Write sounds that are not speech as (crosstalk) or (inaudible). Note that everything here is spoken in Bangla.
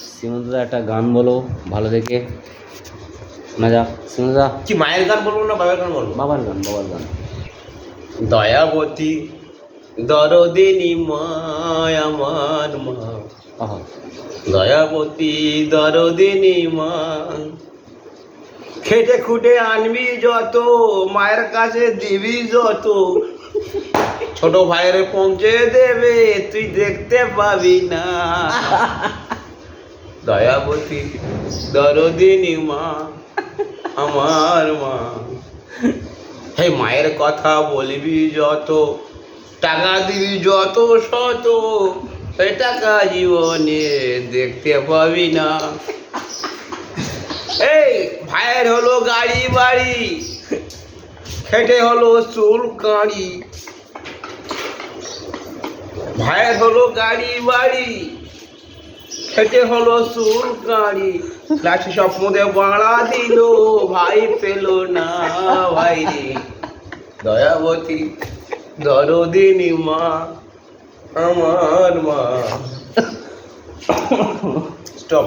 সিমন্তদা একটা গান বলো ভালো দেখে। শোনা যাক কি মায়ের গান বলব না বাবার গান বলব? বাবার গান বাবার গান। দয়াবতী দরদিনী মায় আমার মা। আহা। দয়াবতী দরদিনী মা। খেটে খুটে আনবি যত মায়ের কাছে দিবি যত। ছোট ভাইয়ের পৌঁছে দেবে তুই দেখতে পাবি না। (laughs) দয়াবতী দরদিনী মা, আমার মা। হে মায়ের কথা বলবি যত, টাকা দিবি যত শত সে টাকা জীবনে দেখতে পাবি না। এই, ভাইয়ের হলো গাড়ি বাড়ি খেটে হলো চুল কাঁড়ি। ভাইয়ের হলো গাড়ি বাড়ি খেটে হলো সুর গাড়ি। লাঠি স্বপ্নদে বাড়া দিল ভাই পেল না ভাই রে। দয়াবতী দরদিনী মা আমার মা। (laughs) স্টপ